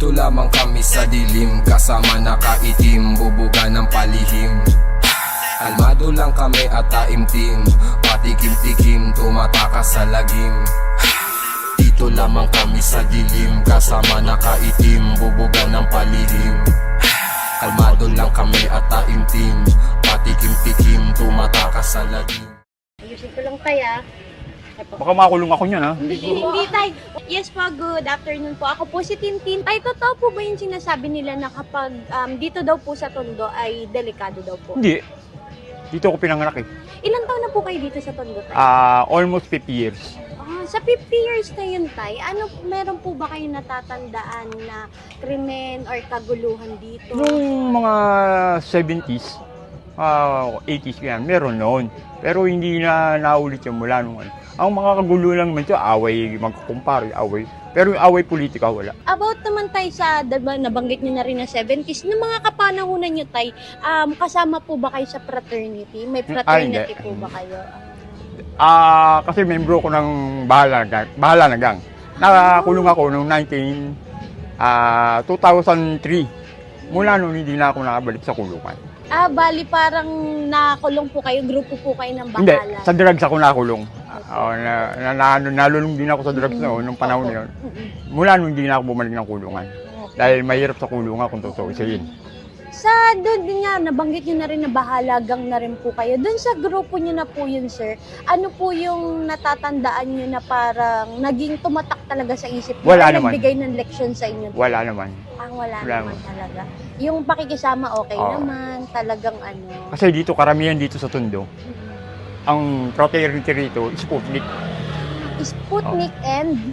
Dito lamang kami sa dilim Kasama nakaitim Bubuga ng palihim. Kalmado lang kami at taimtim Patikim-tikim Tumatakas sa lagim. Dito lamang kami sa dilim Kasama nakaitim Bubuga ng palihim. Kalmado lang kami at taimtim Patikim-tikim Tumatakas sa lagim. Ayusin ko lang tayo ah. Baka makulong ako niyan ha. Hindi tay. Yes po, good afternoon po. Ako po si Tintin. Tay, totoo po ba yung sinasabi nila na kapag um, dito daw po sa Tondo ay delikado daw po? Hindi. Dito ako pinanganak eh. Ilang taon na po kayo dito sa Tondo, tay? Ah, almost 50 years. Ah, sa 50 years na yun, tay, ano, meron po ba kayo natatandaan na krimen or kaguluhan dito? Nung mga 70s, ah 80s yan, meron noon. Pero hindi na naulit yung mula nung ano. Ang mga kagulo lang naman ito, away, magkukumpare, away. Pero yung away politika, wala. About naman tay sa, diba, nabanggit nyo na rin na 70s, ng mga kapanahunan nyo tay, um, kasama po ba kayo sa fraternity? May fraternity hindi. po ba kayo? Ah, kasi membro ko ng Bahala na Gang. Bahala na Gang. Nakakulong ako noong 19, ah 2003. Mula noon, hindi na ako nakabalik sa kulungan. Ah, bali parang nakulong po kayo, grupo po kayo ng Hindi, bahala. sa drugs ako nakulong. Oh, na, na, na, nalulong din ako sa drugs noon, nung panahon na yun. Mula nung hindi na ako bumalik ng kulungan. Dahil mahirap sa kulungan kung totoo isayin. Sa doon din nga, nabanggit nyo na rin na bahalagang na rin po kayo. Doon sa grupo nyo na po yun, sir, ano po yung natatandaan nyo na parang naging tumatak talaga sa isip nyo? Wala Ay, naman. nagbigay ng leksyon sa inyo? Wala naman. Ah, wala, Wala naman talaga. Yung pakikisama, okay Oo. naman. Talagang ano. Kasi dito, karamihan dito sa Tondo, ang fraternity rito, Sputnik. Sputnik and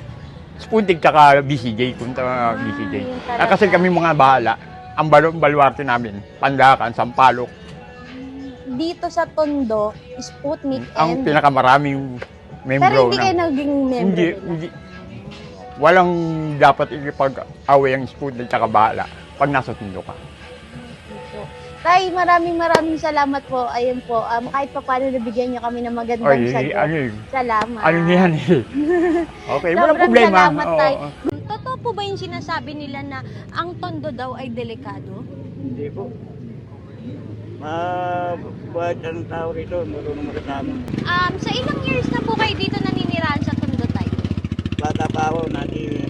Sputnik tsaka BCJ, kung tawag BCJ. Ah, kasi kami mga bahala, ang balo, baluarte namin, Pandakan, Sampalok, dito sa Tondo, Sputnik ang and... pinakamaraming membro Pero hindi ng... kayo naging member Hindi, nila. hindi. Walang dapat ikipag-away ang Sputnik tsaka bahala pag nasa Tondo ka. Tay, maraming maraming salamat po. Ayun po, um, kahit pa paano nabigyan niyo kami ng magandang Ay, sagot. ano? Salamat. Ano niyan eh? Okay, walang Sobrang problema. salamat, Oo, Tay. oo. Totoo po ba yung sinasabi nila na ang tondo daw ay delikado? Hindi po. Mabuhat ang tao rito, marunong makasama. Um, sa ilang years na po kayo dito naninirahan sa tondo, Tay? Bata pa ako, nati,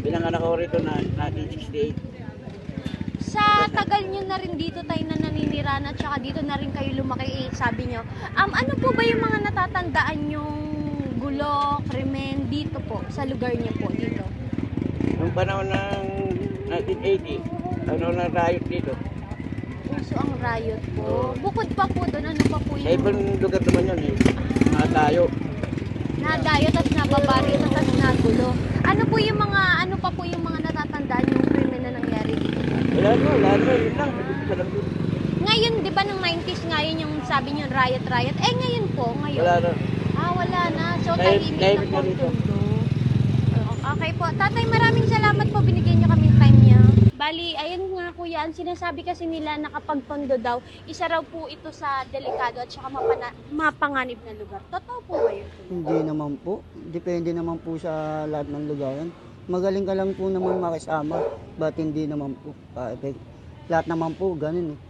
pinanganak ako rito na, nati 68. Sa tagal nyo na rin dito tayo na naninirahan at saka dito na rin kayo lumaki, eh, sabi nyo. Um, ano po ba yung mga natatandaan yung gulo, krimen dito po, sa lugar nyo po dito? Nung panahon ng 1980, panahon ng riot dito. Uso ang riot po. Bukod pa po doon, ano pa po Sa yung ibang lugar naman yun eh. Mga tayo. nadayot at nababaril at nagulo? Ano po yung mga, ano pa po yung mga natatandaan yung na wala no, yun lang. Ngayon, di ba, ng 90s ngayon yung sabi nyo riot, riot. Eh, ngayon po, ngayon. Wala no. Ah, wala na. So, Tahimik- na po na tundo. Okay po. Tatay, maraming salamat po. Binigyan niyo kami time niya. Bali, ayun nga kuya, ang sinasabi kasi nila na kapag tondo daw, isa raw po ito sa delikado at saka mapana- mapanganib na lugar. Totoo po ba yun? Hindi naman po. Depende naman po sa lahat ng lugar. Magaling ka lang po naman makisama. Ba't hindi naman po ka-effect? Lahat naman po, ganun eh.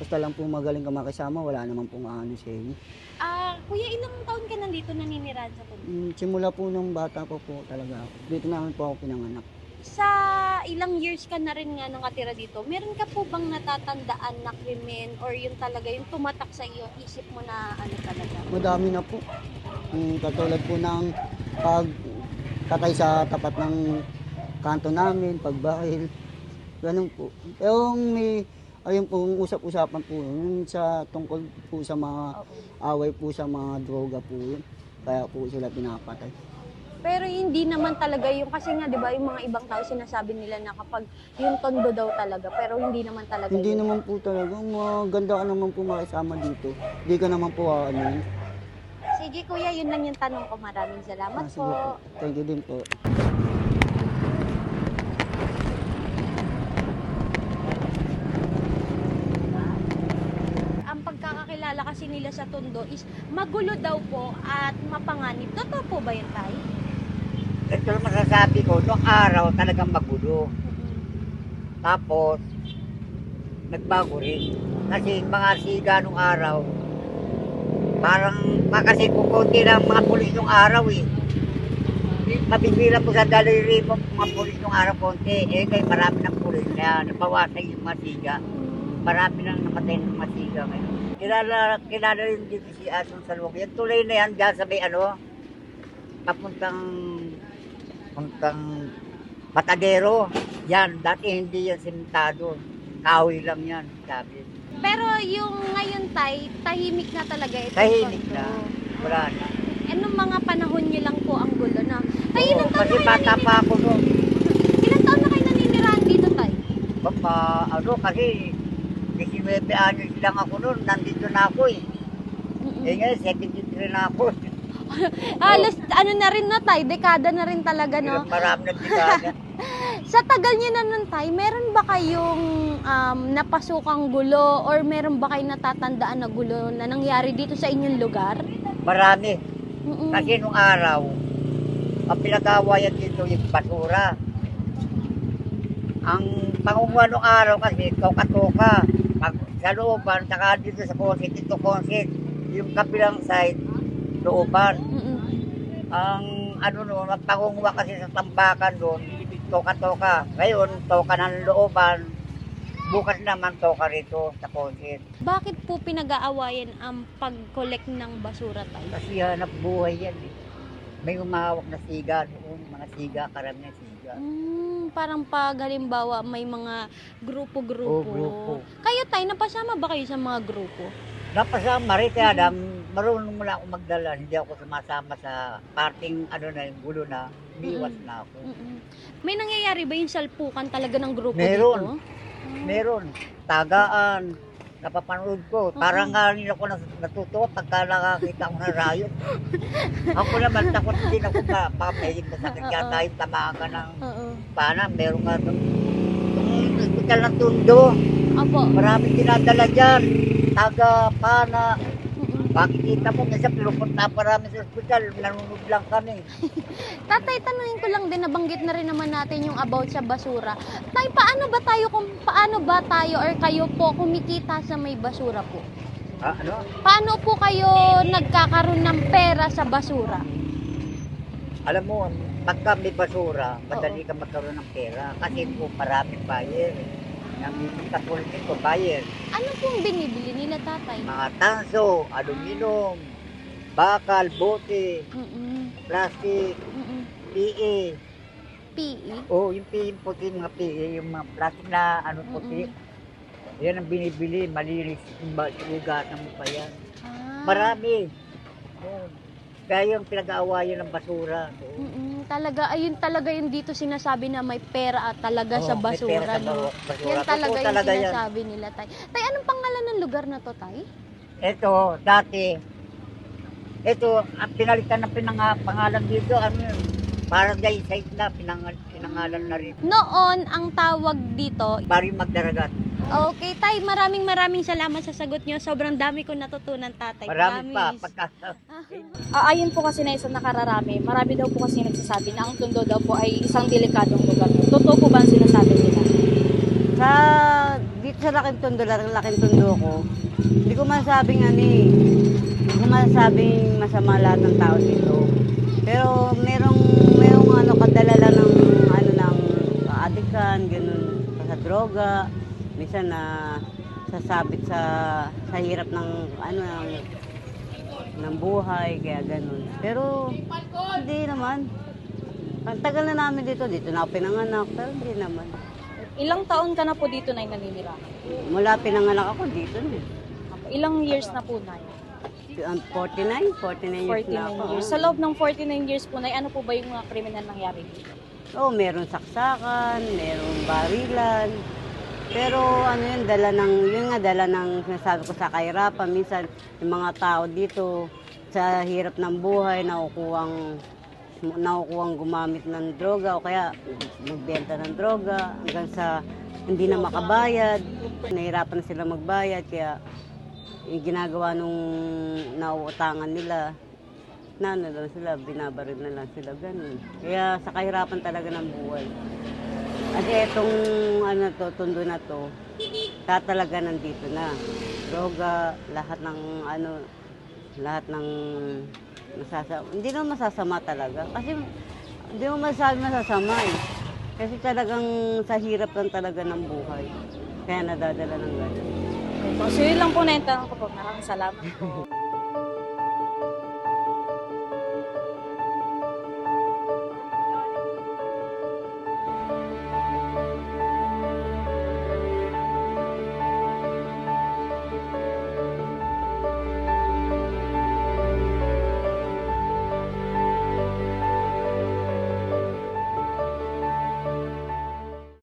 Basta lang po magaling ka makisama, wala naman po ano sa inyo. Ah, kuya, ilang taon ka nandito naninirahan sa tondo? Mm, Simula po nung bata po po talaga ako. Dito naman po ako pinanganak. Sa ilang years ka na rin nga nakatira dito, meron ka po bang natatandaan na krimen or yung talaga yung tumatak sa iyo, isip mo na ano talaga? Madami na po. Mm, katulad po ng pag katay sa tapat ng kanto namin, pagbaril. Ganun po. Pero may ayun po, usap-usapan po yun sa tungkol po sa mga away po sa mga droga po yun. Kaya po sila pinapatay. Pero hindi naman talaga yung kasi nga 'di ba yung mga ibang tao sinasabi nila na kapag yung tondo daw talaga pero hindi naman talaga. Hindi yun. naman po talaga, maganda ka naman po makisama dito. Hindi ka naman po ano yun. Sige kuya, yun lang yung tanong ko. Maraming salamat Ah, sige po. po. Thank you din po. Ang pagkakakilala kasi nila sa tondo is magulo daw po at mapanganib. Totoo po ba yun, Tay? ito ang masasabi ko, noong araw talagang magulo. Tapos, nagbago rin. Kasi mga siga nung araw, parang makasi kukunti ng mga pulis nung araw eh. Mabibila po sa daliri mo mga pulis nung araw konti. Eh, kaya marami ng pulis. Kaya nabawasan yung mga siga. Marami nang namatay ng mga siga ngayon. Kilala, kilala rin dito si Ason Salwag. Yung tulay na yan dyan sa ano, papuntang papuntang Matadero. Yan, dati hindi yan simentado. Kahoy lang yan, sabi. Pero yung Tay, tahimik na talaga ito. Tahimik na. Wala na. Eh, nung mga panahon niyo lang po ang gulo na. Tay, Oo, ilang taon kasi kayo bata pa ako noon. Ilang taon na kayo naninirahan dito, Tay? Baka, ano, kasi 19 anos lang ako noon. Nandito na ako eh. Eh ngayon, 73 na ako. Halos, ano na rin na, Tay? Dekada na rin talaga, no? Marami na dekada. Sa tagal niyo na nun, Tay, meron ba kayong um, napasukang gulo or meron ba kayong natatandaan na gulo na nangyari dito sa inyong lugar? Marami. Mm-mm. Kasi nung araw, ang pinag-awayan dito yung basura. Ang pangunguha nung araw kasi, toka-toka. Pag sa looban, saka dito sa konsit, ito konsit. Yung kabilang side, looban. Mm-mm. Ang ano no, ang pangunguha kasi sa tambakan doon, toka-toka. Ngayon, toka ng looban. Bukas naman toka rito sa konsit. Bakit po pinag-aawayan ang pag-collect ng basura, Tay? Kasi hanap buhay yan eh. May umahawak na siga doon, mga siga, karamihan siga. Mm, parang pag halimbawa may mga grupo-grupo. Oo, grupo. Kayo tay, napasama ba kayo sa mga grupo? Napasama rin kaya Adam, marunong mula ako magdala. Hindi ako sumasama sa parting ano na yung gulo na, biwas Mm-mm. na ako. Mm-mm. May nangyayari ba yung salpukan talaga ng grupo Meron. dito? Meron, tagaan, napapanood ko. Parang nga rin ako nas- natutuwa pagka nakakita ko ng riot. ako naman, takot din ako ba, baka may masakit kaya tayo tamaan ka ng Oo. pana. Meron nga doon. Yung hospital ng Tundo, Apo. maraming dinadala dyan. Taga, pana, Mm-mm. Makikita mo, minsan pinupunta pa namin sa ospital, nanunod lang kami. Tatay, tanungin ko lang din, nabanggit na rin naman natin yung about sa basura. Tay, paano ba tayo, kung paano ba tayo or kayo po kumikita sa may basura po? Ah, ano? Paano po kayo nagkakaroon ng pera sa basura? Alam mo, pagka may basura, madali ka magkaroon ng pera. Kasi po maraming buyer. Namimili katulad nito, buyer. Ano pong binibili nila, tatay? Mga tanso, aluminum, bakal, bote, Mm-mm. plastic, Mm-mm. PE. PE? Oh, yung PE puti, mga PE, yung mga plastic na ano puti. Yan ang binibili, malinis, yung ba- ugat ng pa yan. Ah. Marami. Oh. Kaya yung pinag-aawayan ng basura. Oh. Mm-mm, talaga, ayun talaga yung dito sinasabi na may pera at talaga sa Oh, may basura, pera sa no? basura. Yan talaga Totoo yung talaga yan. sinasabi nila, tay. Tay, anong pangalan ng lugar na to, tay? Ito, dati, ito, ang pinalitan ng pinanga, pangalan dito, ano yun, Barangay site na, pinangal, pinangalan na rin. Noon, ang tawag dito, Bari Magdaragat. Okay, tay, maraming maraming salamat sa sagot nyo. Sobrang dami ko natutunan, tatay. Marami pa. Promise. Pagka, Ah, ayon po kasi na isang nakararami, marami daw po kasi nagsasabi na ang Tondo daw po ay isang delikadong lugar. Totoo po ba ang sinasabi nila? Sa dito sa laking tondo, laking, laking tondo ko, hindi ko masasabing ano eh. Hindi ko masasabing masama lahat ng tao dito. Pero merong merong ano kadalala ng ano ng kaadikan, ganun sa droga, minsan na sasabit sa sa hirap ng ano ng ng buhay kaya ganun. Pero hindi naman. Ang tagal na namin dito, dito na ako pinanganak, pero hindi naman. Ilang taon ka na po dito na naninirahan? Mula pinanganak ako dito na. Ilang years na po na? Ang 49, 49 years na ako. 49 years. Sa loob ng 49 years po na, ano po ba yung mga kriminal nangyari dito? Oo, oh, meron saksakan, meron barilan. Pero ano yun, dala ng, yun nga, dala ng sinasabi ko sa kahirapan. Minsan, yung mga tao dito, sa hirap ng buhay, nakukuwang nakukuwang gumamit ng droga o kaya magbenta ng droga hanggang sa hindi na makabayad. Nahirapan na sila magbayad kaya yung ginagawa nung nauutangan nila, na ano lang sila, binabaril na lang sila, ganun. Kaya sa kahirapan talaga ng buhay. Kasi itong ano to, tundo na to, ta talaga nandito na. Droga, lahat ng ano, lahat ng masasama. Hindi naman masasama talaga. Kasi hindi mo masasabi masasama eh. Kasi talagang sa hirap lang talaga ng buhay. Kaya nadadala ng ganun. So yun lang po na yung tanong ko po. Maraming salamat po.